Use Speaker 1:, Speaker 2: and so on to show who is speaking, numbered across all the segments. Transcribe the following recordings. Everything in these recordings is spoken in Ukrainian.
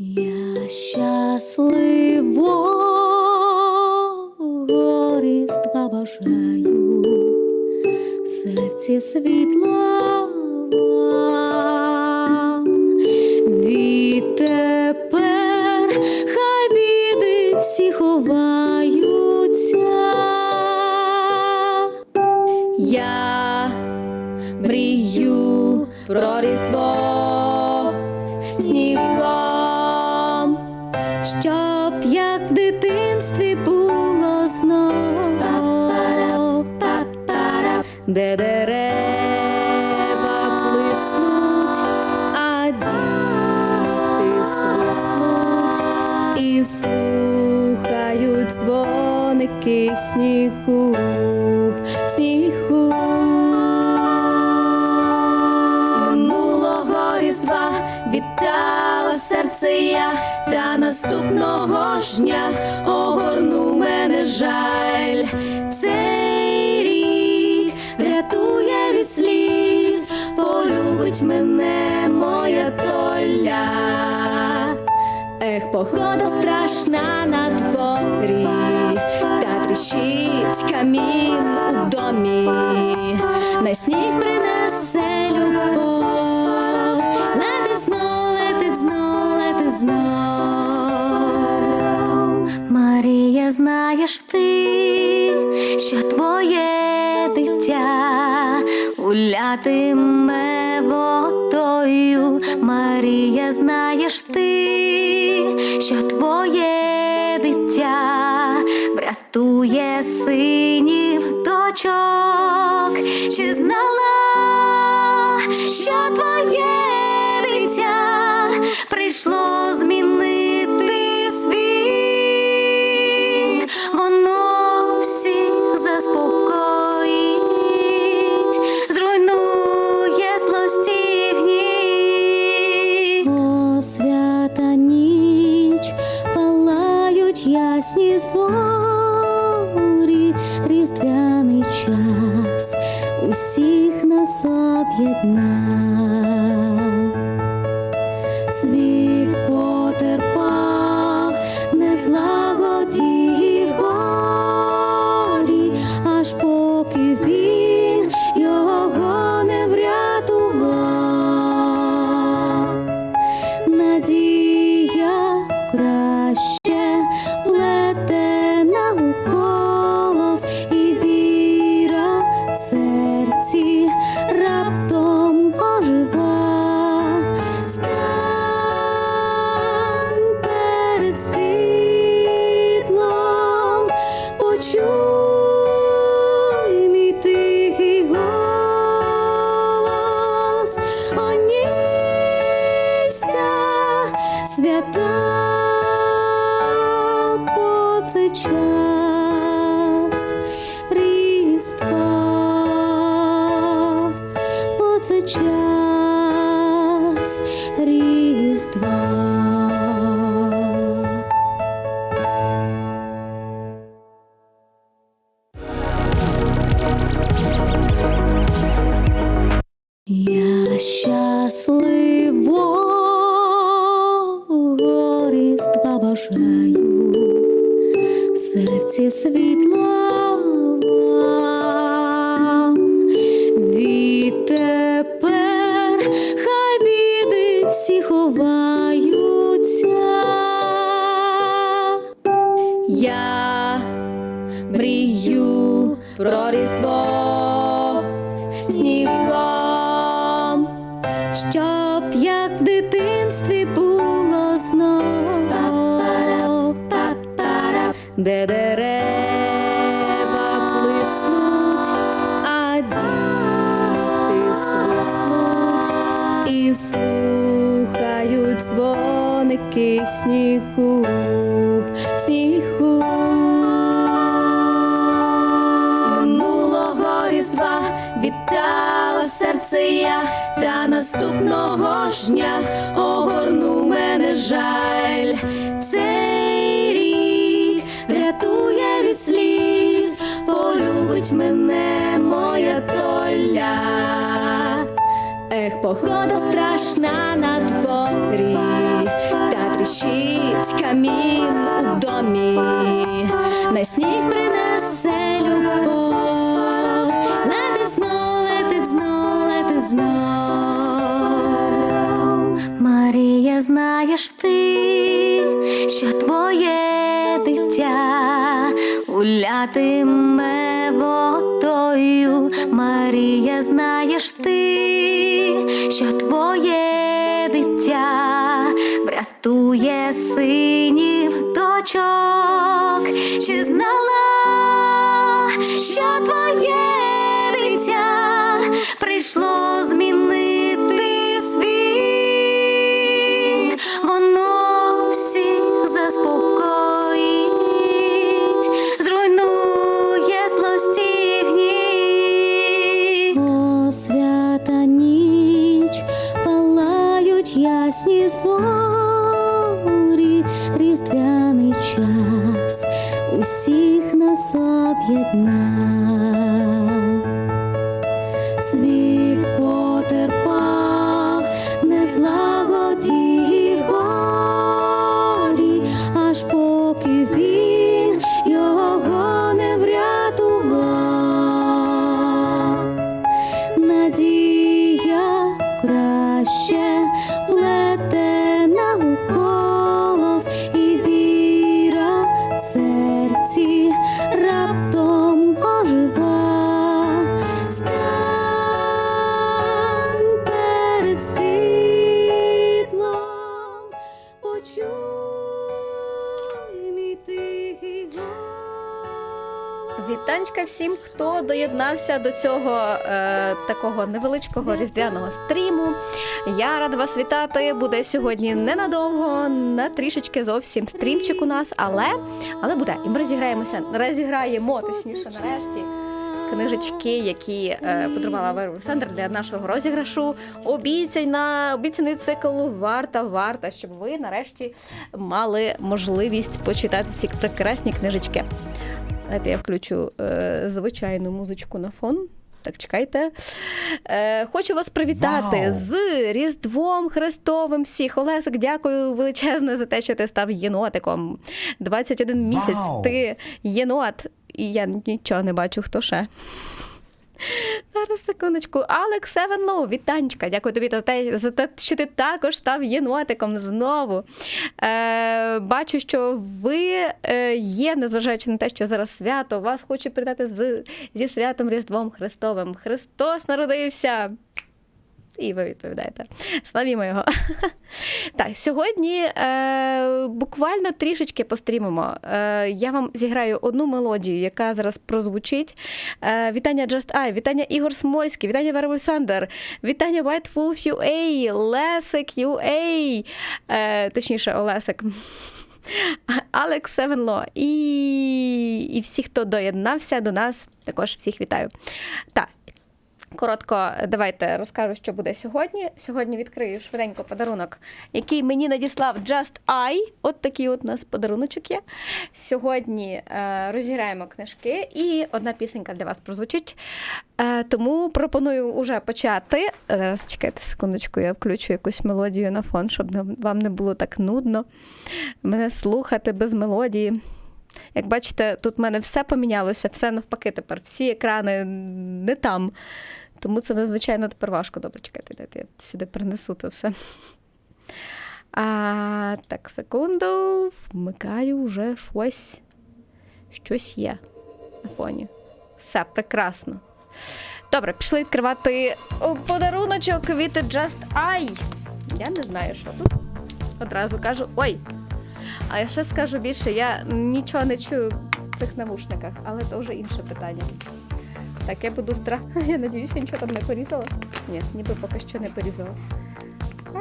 Speaker 1: Я щасливого різдва бажаю, серці світла вам. Відтепер хай біди всі ховаються. Я мрію про різдво де дерева блиснуть, а діти свиснуть і слухають дзвоники в снігу, в снігу. Минулого різдва вітала серце я, та наступного ж дня огорнув мене жаль. Полюбить мене моя доля. Ех, погода страшна на дворі, та тріщить камін у домі, на сніг принесе любов, летить знов, летить знов, летить знов. Марія, знаєш ти, що твоє дитя гулятиме ясні зорі, різдвяний час усіх нас об'єднав. Я мрію про різдво снігом, щоб як в дитинстві було знов, де дерева блиснуть, а діти свиснуть і слухають дзвоники в снігу, в я, та наступного ж дня огорнув мене жаль. Цей рік рятує від сліз, полюбить мене моя доля. Ех, погода страшна на дворі, та тріщить камін у домі, на сніг принесе гулятиме водою. Марія, знаєш ти, що твоє дитя врятує синів дочок. Чи знала, що твоє дитя прийшло
Speaker 2: всім, хто доєднався до цього е, такого невеличкого різдвяного стріму. Я рада вас вітати. Буде сьогодні ненадовго, на трішечки зовсім стрімчик у нас, але, але буде. І ми розіграємося, розіграємо, точніше, нарешті. Книжечки, які е, подарувала Вера Олександр для нашого розіграшу. Обіцяна, обіцяний цикл варта, варта, щоб ви нарешті мали можливість почитати ці прекрасні книжечки. Давайте я включу е, звичайну музичку на фон. Так, чекайте. Е, хочу вас привітати
Speaker 3: wow.
Speaker 2: з Різдвом Христовим всіх. Олесик, дякую величезно за те, що ти став єнотиком. 21 місяць ти єнот, і я нічого не бачу, хто ще. Зараз секундочку. Алекс Севенлоу, вітанчика. Дякую тобі за те, за те, що ти також став єнотиком знову. Е, бачу, що ви е, є, незважаючи на те, що зараз свято, вас хочу передати з, зі святом Різдвом Христовим. Христос народився! І ви відповідаєте. Славімо його. Так, сьогодні е, буквально трішечки пострімимо. Е, я вам зіграю одну мелодію, яка зараз прозвучить. Е, вітання Just I, вітання Ігор Смольський, вітання Вербой Thunder, вітання White Wolf UA, Лесик UA, е, точніше, Олесик. Алекс Севенло і, і всі, хто доєднався до нас, також всіх вітаю. Так, Коротко, давайте розкажу, що буде сьогодні. Сьогодні відкрию швиденько подарунок, який мені надіслав Just I. От такий от у нас подаруночок є. Сьогодні е, розіграємо книжки, і одна пісенька для вас прозвучить. Е, тому пропоную уже почати. Зараз чекайте секундочку, я включу якусь мелодію на фон, щоб вам не було так нудно мене слухати без мелодії. Як бачите, тут в мене все помінялося, все навпаки тепер. Всі екрани не там. Тому це надзвичайно тепер важко. Добре, чекайте, дайте я сюди принесу це все. А, так, секунду. Вмикаю вже щось. Щось є на фоні. Все, прекрасно. Добре, пішли відкривати подаруночок від Just I. Я не знаю, що тут. Одразу кажу. Ой! А я ще скажу більше, я нічого не чую в цих навушниках, але це вже інше питання. Так, я буду стра. Я надіюся, я нічого там не порізала. Ні, ніби поки що не порізала. А!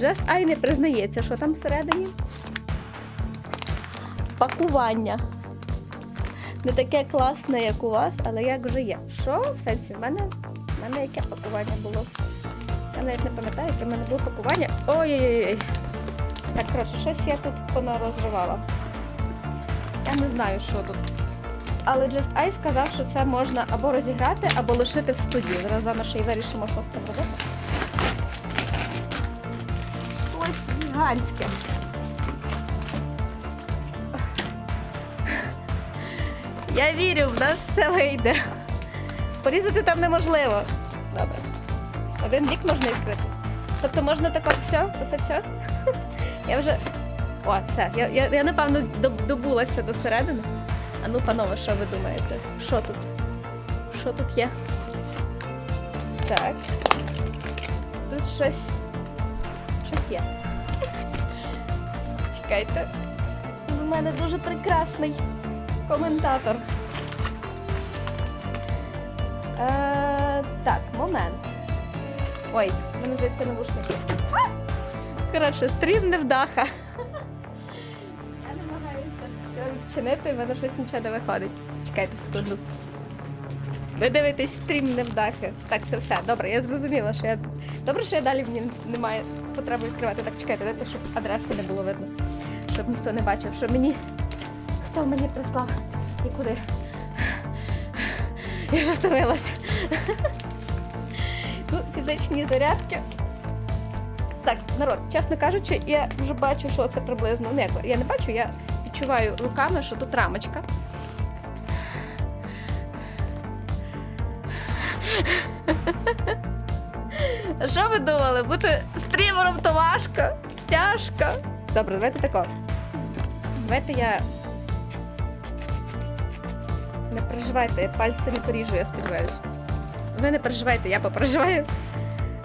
Speaker 2: Just I не признається, що там всередині. Пакування. Не таке класне, як у вас, але як вже є. Що? В сенсі, в мене, в мене яке пакування було? Я навіть не пам'ятаю, яке в мене було пакування. Ой-ой-ой. Так, коротше, щось я тут понарозривала. Я не знаю, що тут. Але Just I сказав, що це можна або розіграти, або лишити в студії. Зараз з вами ще й вирішимо, що з цим робити. Щось гігантське. Я вірю, в нас все вийде. Порізати там неможливо. Добре. Один бік можна відкрити. Тобто можна тако все? Оце все? Я вже. О, все. Я, я, я напевно добулася до середини. А ну, панове, що ви думаєте? Що тут? Що тут є? Так. Тут щось. Щось є. Чекайте. З мене дуже прекрасний коментатор. Е, так, момент. Ой, мені здається, навушники. Коротше, стрім невдаха. Відчинити, в мене щось нічого не виходить. Чекайте секунду. Ви дивитесь стрім невдахи. Так, це все. Добре, я зрозуміла, що я. Добре, що я далі мені немає потреби відкривати. Так, чекайте, дайте, щоб адреси не було видно. Щоб ніхто не бачив, що мені. Хто мені прислав і куди. Я вже втомилася. Ну, фізичні зарядки. Так, народ, чесно кажучи, я вже бачу, що це приблизно. Ну, як, я не бачу, я відчуваю руками, що тут рамочка. Що ви думали? Бути стрімером то важко, тяжко. Добре, давайте тако. Давайте я. Не переживайте, я пальці не поріжу, я сподіваюся. Ви не переживайте, я попереживаю.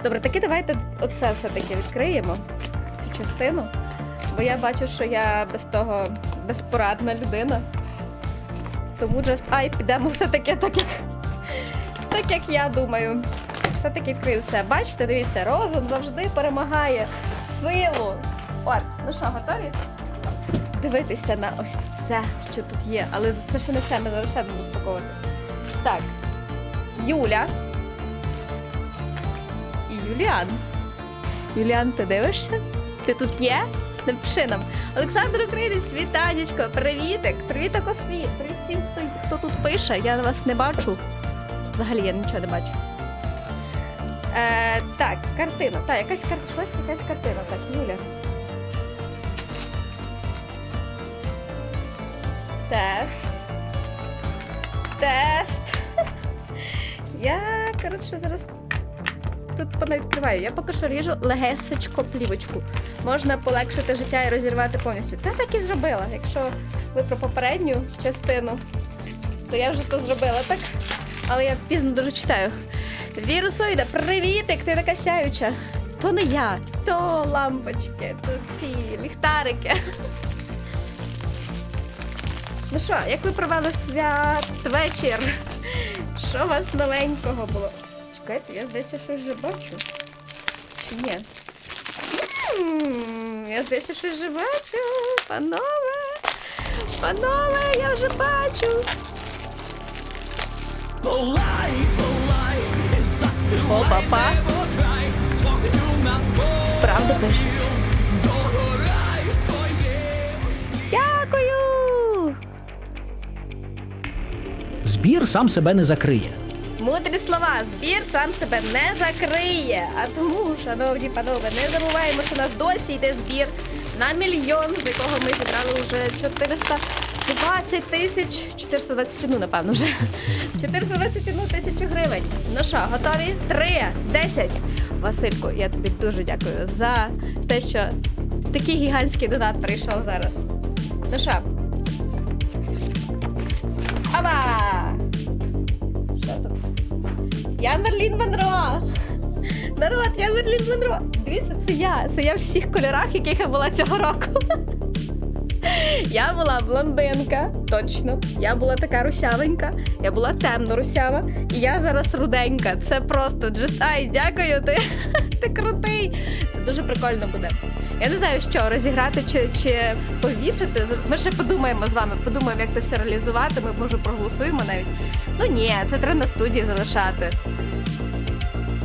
Speaker 2: Добре, таки давайте оце все-таки відкриємо, цю частину. Бо я бачу, що я без того безпорадна людина. Тому just ай, підемо все-таки так, як, так, як я думаю. Все-таки відкрию все. Бачите, дивіться, розум завжди перемагає силу. От, ну що, готові? Дивитися на ось це, що тут є. Але це ще не все, ми лише будемо розпаковувати. Так. Юля. І Юліан. Юліан, ти дивишся? Ти тут є? Напиши нам. Олександр Українець, вітанечко, привітик, привіток освіт. Привіт всім, хто, хто тут пише. Я вас не бачу. Взагалі я нічого не бачу. Е, так, картина. Так, якась кар... щось, якась картина. Так, Юля. Тест. Тест. Я, коротше, зараз тут понавідкриваю. Я поки що ріжу легесечко плівочку. Можна полегшити життя і розірвати повністю. Та так і зробила. Якщо ви про попередню частину, то я вже то зробила так. Але я пізно дуже читаю. Вірусоїда, привітик, ти така сяюча. То не я, то лампочки, то ці ліхтарики. Ну що, як ви провели святвечір? Що у вас новенького було? Чекайте, я здається, щось вже бачу. Чи ні? Я здається, щось вже бачу. Панове. Панове, я вже бачу. О, папа. Правда пишуть. Дякую.
Speaker 3: Збір сам себе не закриє.
Speaker 2: Мудрі слова, збір сам себе не закриє. А тому, шановні панове, не забуваємо, що у нас досі йде збір на мільйон, з якого ми зібрали вже 420 тисяч, 421, напевно, вже 421 тисячу гривень. Ну що, готові? Три, десять. Василько, я тобі дуже дякую за те, що такий гігантський донат прийшов зараз. Ну що? Я Мерлін Монро! Народ, я Мерлін Монро! Дивіться, це я. Це я в всіх кольорах, яких я була цього року. Я була блондинка, точно. Я була така русявенька, я була темно русява, і я зараз руденька. Це просто just ай, дякую, ти, ти крутий. Це дуже прикольно буде. Я не знаю, що розіграти чи, чи повішати. Ми ще подумаємо з вами, подумаємо, як це все реалізувати. Ми може проголосуємо навіть. Ну ні, це треба на студії залишати.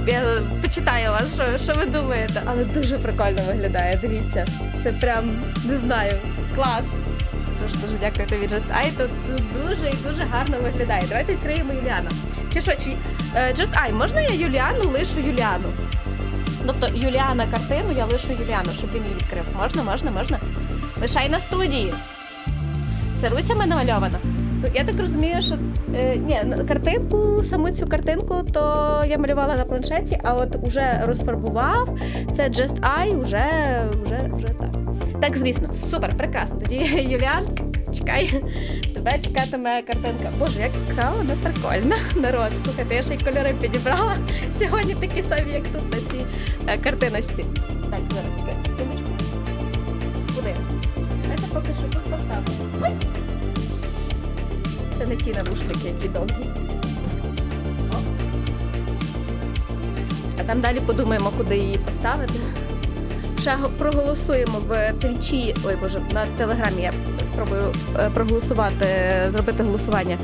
Speaker 2: Я почитаю вас, що, що ви думаєте, але дуже прикольно виглядає. Дивіться, це прям не знаю, клас. Дуже дуже дякую тобі, Just Eye. Тут дуже і дуже гарно виглядає. Давайте відкриємо Юліана. Чи що, чи е, Just Eye, можна я Юліану лишу Юліану? Тобто Юліана картину, я лишу Юліану, щоб він її відкрив. Можна, можна, можна. Лишай на студії. Це руцями намальовано. Ну, я так розумію, що е, ні, ну, картинку, саму цю картинку, то я малювала на планшеті, а от уже розфарбував. Це Just Eye, уже, вже, вже так. Так, звісно, супер, прекрасно. Тоді Юліан, чекай, тебе чекатиме картинка. Боже, яка вона прикольна. Народ, слухайте, я ще й кольори підібрала. Сьогодні такі самі, як тут на цій е, картиності. Так, зараз чекай. Куди? Давайте поки що тут поставимо. Це не ті навушники, які довгі. А там далі подумаємо, куди її поставити. Ще проголосуємо в твічі. Ой боже, на телеграмі я спробую е, проголосувати, зробити голосування.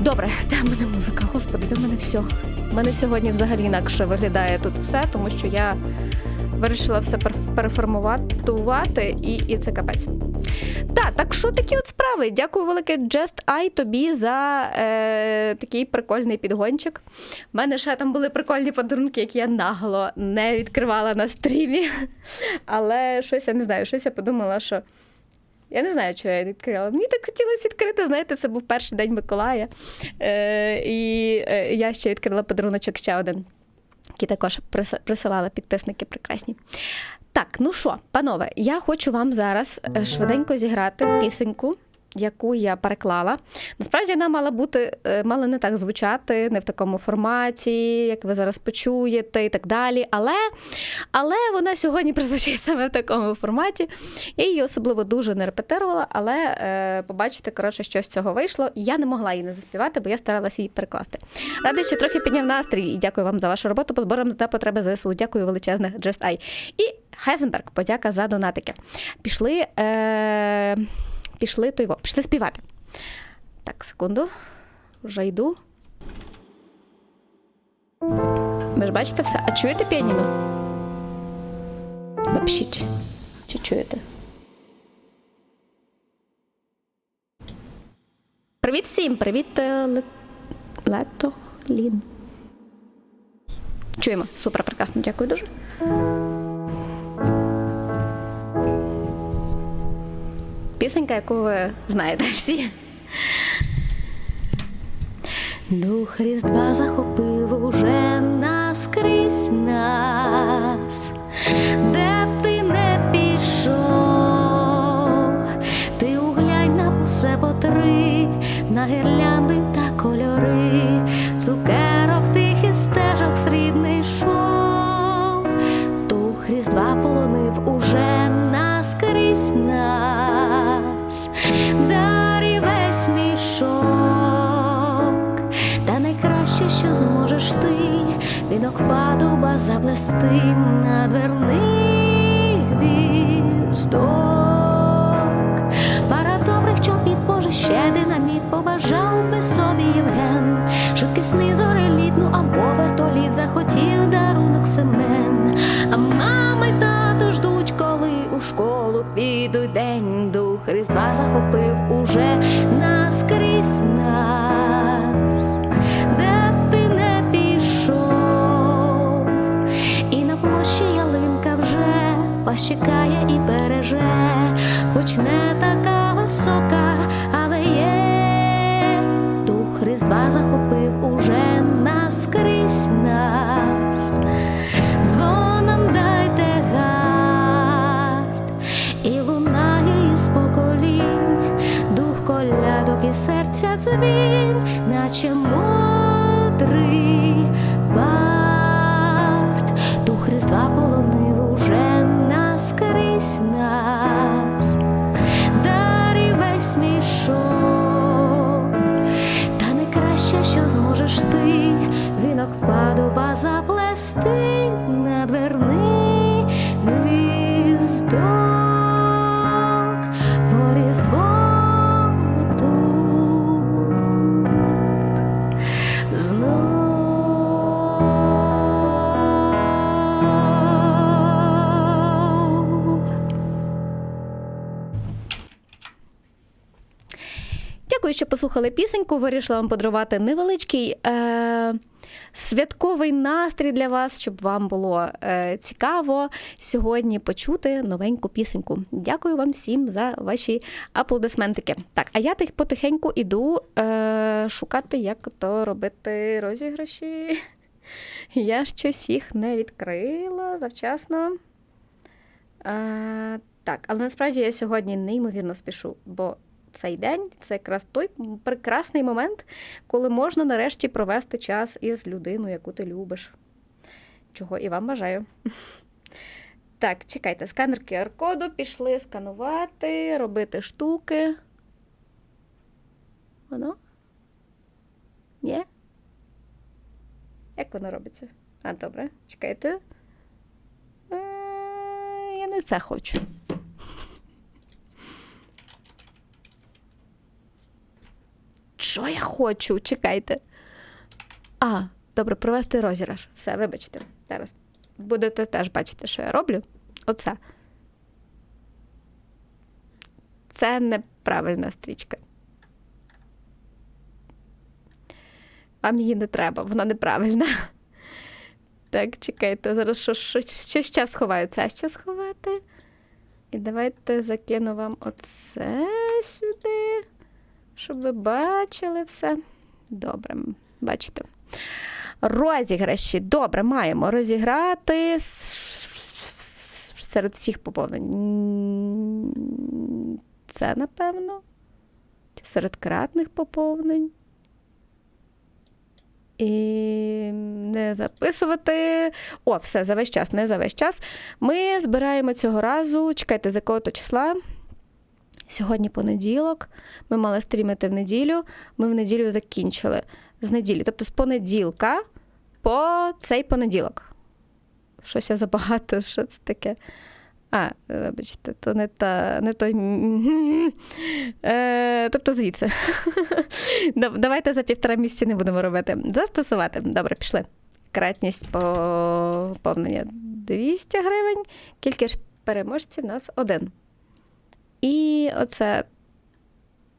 Speaker 2: Добре, де в мене музика? Господи, де в мене все. У мене сьогодні взагалі інакше виглядає тут все, тому що я вирішила все пер- переформатувати і, і це капець. Так, так що такі от справи. Дякую велике Just Eye тобі за е, такий прикольний підгончик. У мене ще там були прикольні подарунки, які я нагло не відкривала на стрімі. Але щось я не знаю, щось я подумала, що. Я не знаю, чого я відкрила. Мені так хотілося відкрити. Знаєте, це був перший день Миколая. Е, і е, я ще відкрила подаруночок ще один, який також прис- присилали підписники прекрасні. Так, ну що, панове, я хочу вам зараз е, швиденько зіграти пісеньку, яку я переклала. Насправді вона мала бути, е, мала не так звучати, не в такому форматі, як ви зараз почуєте, і так далі. Але, але вона сьогодні прозвучить саме в такому форматі. Я її особливо дуже не репетирувала, але е, побачите, коротше, що з цього вийшло. Я не могла її не заспівати, бо я старалася її перекласти. Радий, що трохи підняв настрій, і дякую вам за вашу роботу по зборам та потреби ЗСУ. Дякую величезне Just Eye. І Хайзенберг, подяка за донатики. Пішли, е, пішли, то його, пішли співати. Так, секунду. Вже йду. Ви ж бачите все? А чуєте піаніно? Напишіть. Чи чуєте? Привіт всім! Привіт, е, Ле- Лето Лін. Чуємо. Супер, прекрасно, дякую дуже. Пісенька, яку ви знаєте всі. Дух Різдва захопив уже наскрізь нас, де б ти не пішов, ти углянь на усе по три, на гірлянди та кольори, цукерок тих і стежок срібний шов, дух Різдва полонив уже наскрізь нас, ти, вінок падуба заплести на дверних віздок. Пара добрих чобіт, Боже, ще динаміт побажав би собі Євген. Швидкісний зореліт, ну або вертоліт захотів дарунок Семен. А мама й тато ждуть, коли у школу підуть день. Дух Різдва захопив уже наскрізь нас, хоч не така висока, але є. Дух Різдва захопив уже наскрізь нас. Дзвоном дайте гард, і лунає із поколінь, дух колядок і серця дзвін, наче мудрий бард. Дух Різдва полонив послухали пісеньку. Вирішила вам подарувати невеличкий е, святковий настрій для вас, щоб вам було е, цікаво сьогодні почути новеньку пісеньку. Дякую вам всім за ваші аплодисментики. Так, а я тих потихеньку іду е, шукати, як то робити розіграші. Я щось їх не відкрила завчасно. Е, так, але насправді я сьогодні неймовірно спішу, бо цей день це якраз той прекрасний момент, коли можна нарешті провести час із людиною, яку ти любиш. Чого і вам бажаю. Так, чекайте, сканер QR-коду, пішли сканувати, робити штуки. Воно? Ні? Як воно робиться? А, добре, чекайте. Е, Я не це хочу. Що я хочу? Чекайте. А, добре, провести розіграш. Все, вибачте. Зараз будете теж бачити, що я роблю. Оце. Це неправильна стрічка. Вам її не треба, вона неправильна. Так, чекайте, зараз що, що, що ще сховаю? Це ще сховати. І давайте закину вам оце сюди, щоб ви бачили все. Добре, бачите. Розіграші. Добре, маємо розіграти серед всіх поповнень. Це, напевно. Серед кратних поповнень. І не записувати. О, все, за весь час, не за весь час. Ми збираємо цього разу. Чекайте, з якого то числа. Сьогодні понеділок. Ми мали стрімити в неділю. Ми в неділю закінчили. З неділі. Тобто з понеділка по цей понеділок. Щось я забагато, що це таке. А, вибачте, то не та, не той. Е, тобто звідси. Давайте за півтора місяці не будемо робити. Застосувати. Добре, пішли. Кратність поповнення 200 гривень. Кількість переможців у нас один. І оце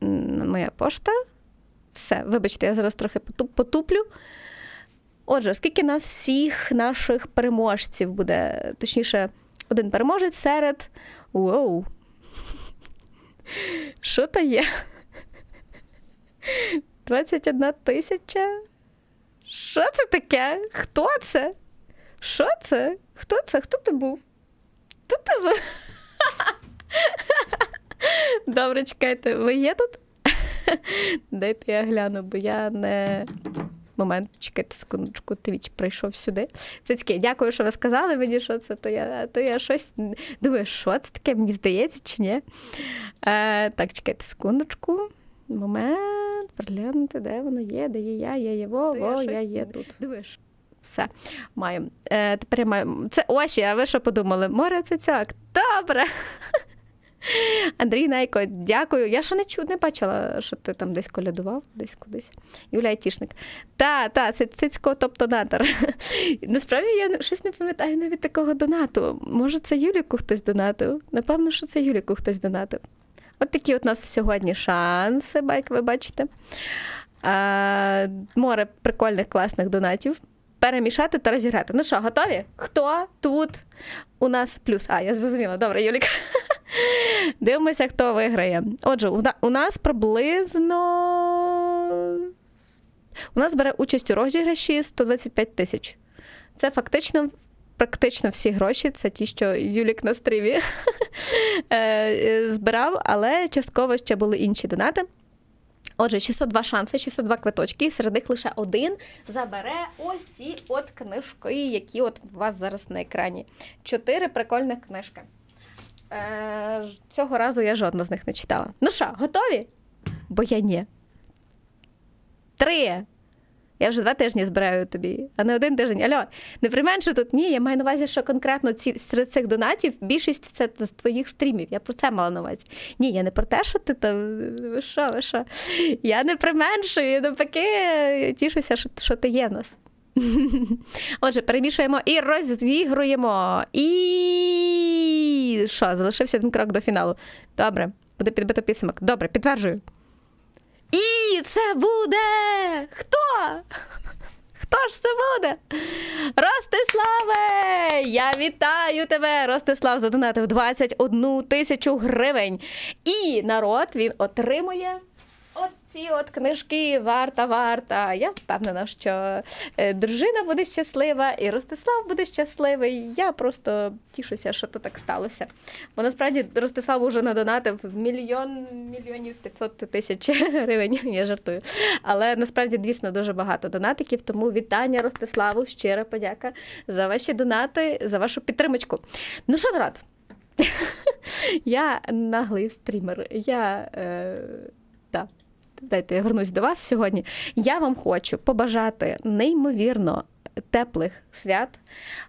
Speaker 2: моя пошта. Все, вибачте, я зараз трохи потуплю. Отже, скільки нас всіх наших переможців буде, точніше, один переможець серед. Воу. Що то є? 21 тисяча? Що це таке? Хто це? Що це? Хто це? Хто ти був? Хто ти був? Добре, чекайте, ви є тут? Дайте я гляну, бо я не. Момент, чекайте секундочку, твіч прийшов сюди. Цицьки, дякую, що ви сказали мені, що це, то я, то я щось думаю, що це таке, мені здається, чи ні. Е, так, чекайте секундочку. Момент, переглянути, де воно є, де є я, є його, во, я є тут. Дивиш. Все, маю. Е, тепер я маю. Це очі, а ви що подумали? Море цицьок. Добре. Андрій Найко, дякую. Я ще не чу, не бачила, що ти там десь колядував, десь кудись. Юля Айтішник. Та, та, це цицько топ-донатор. Насправді я щось не пам'ятаю навіть такого донату. Може, це Юліку хтось донатив? Напевно, що це Юліку хтось донатив. От такі от у нас сьогодні шанси, як ви бачите. А, море прикольних класних донатів. Перемішати та розіграти. Ну що, готові? Хто тут у нас плюс? А, я зрозуміла. Добре, Юліка. Дивимося, хто виграє. Отже, у нас приблизно. У нас бере участь у розіграші 125 тисяч. Це фактично. Практично всі гроші, це ті, що Юлік на стрімі е, е, збирав, але частково ще були інші донати. Отже, 602 шанси, 602 квиточки, серед них лише один забере ось ці от книжки, які от у вас зараз на екрані. Чотири прикольних книжки. Е, цього разу я жодну з них не читала. Ну що, готові? Бо я ні. Три. Я вже два тижні збираю тобі, а не один тиждень. Альо, не применше тут. Ні, я маю на увазі, що конкретно ці, серед цих донатів більшість це з твоїх стрімів. Я про це мала на увазі. Ні, я не про те, що ти там. Ви що, ви що? Я не применшую, навпаки, тішуся, що, що ти є в нас. Отже, перемішуємо і розігруємо. І що, залишився один крок до фіналу. Добре, буде підбито підсумок. Добре, підтверджую. І це буде. Хто? Хто ж це буде? Ростиславе! Я вітаю тебе! Ростислав задонатив 21 тисячу гривень. І народ він отримує. Оці от книжки варта, варта. Я впевнена, що е, дружина буде щаслива, і Ростислав буде щасливий. Я просто тішуся, що то так сталося. Бо насправді Ростислав уже надонатив мільйон мільйонів 500 тисяч гривень. Я жартую. Але насправді дійсно дуже багато донатиків. Тому вітання Ростиславу, щира подяка за ваші донати, за вашу підтримочку. Ну що, народ? Я наглий стрімер. Я. Е, да. Дайте я вернусь до вас сьогодні. Я вам хочу побажати неймовірно теплих свят.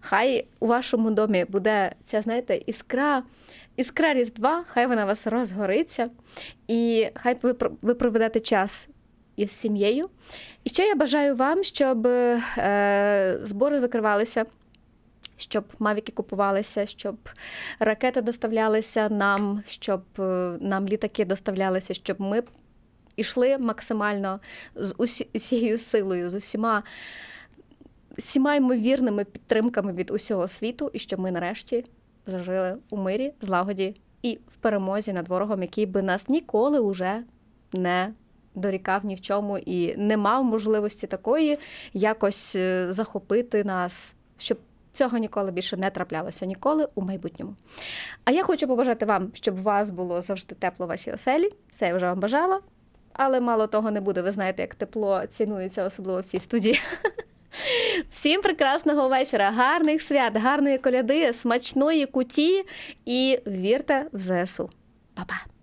Speaker 2: Хай у вашому домі буде ця, знаєте, іскра, іскра Різдва, хай вона вас розгориться, і хай ви, ви проведете час із сім'єю. І ще я бажаю вам, щоб е, збори закривалися щоб мавіки купувалися, щоб ракети доставлялися нам, щоб е, нам літаки доставлялися, щоб ми йшли максимально з усією силою, з усіма, всіма ймовірними підтримками від усього світу, і щоб ми нарешті зажили у мирі, злагоді і в перемозі над ворогом, який би нас ніколи уже не дорікав ні в чому і не мав можливості такої якось е, захопити нас, щоб цього ніколи більше не траплялося ніколи у майбутньому. А я хочу побажати вам, щоб у вас було завжди тепло в вашій оселі. Це я вже вам бажала. Але мало того не буде. Ви знаєте, як тепло цінується, особливо в цій студії. Всім прекрасного вечора, гарних свят, гарної коляди, смачної куті і вірте в ЗСУ. Па-па!